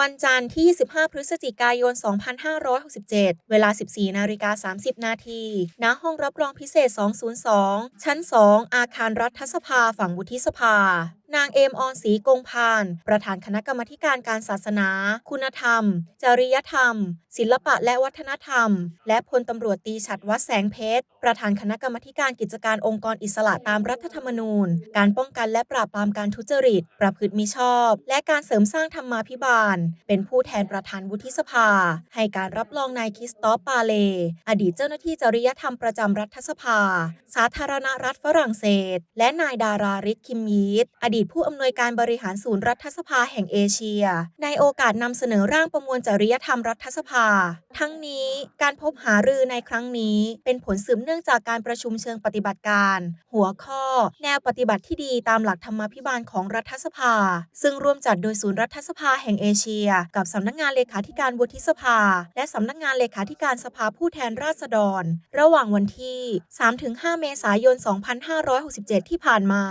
วันจันทร์ที่ 15 พฤศจิกายน 2567 เวลา 14 นาฬิกา 30 นาทีณห้องรับรองพิเศษ 202 ชั้น 2 อาคารรัฐสภาฝั่งวุฒิสภา นางเอมออนศรีกงพาน ประธานคณะกรรมการการศาสนา คุณธรรม จริยธรรม ศิลปะและวัฒนธรรม และพลตำรวจตีฉัดวัดแสงเพชร ประธานคณะกรรมการกิจการองค์กรอิสระตามรัฐธรรมนูญ การป้องกันและปราบปรามการทุจริต ประพฤติมิชอบ และการเสริมสร้างธรรมาภิบาล เป็นผู้แทนประธานวุฒิสภา ให้การรับรองนายคิสตอฟปาเล อดีตเจ้าหน้าที่จริยธรรมประจำรัฐสภา สาธารณรัฐฝรั่งเศส และนายดาราริศคิมยีดอดีตตผู้อำนวยการบริหารศูนย์รัฐสภาแห่งเอเชีย ในโอกาสนำเสนอร่างประมวลจริยธรรมรัฐสภา ทั้งนี้การพบหารือในครั้งนี้ เป็นผลสืบเนื่องจากการประชุมเชิงปฏิบัติการ หัวข้อ แนวปฏิบัติที่ดีตามหลักธรรมาภิบาลของรัฐสภา ซึ่งร่วมจัดโดยศูนย์รัฐสภาแห่งเอเชีย กับสำนักงานเลขาธิการวุฒิสภา และสำนักงานเลขาธิการสภาผู้แทนราษฎร ระหว่างวันที่ 3-5 เมษายน 2567 ที่ผ่านมา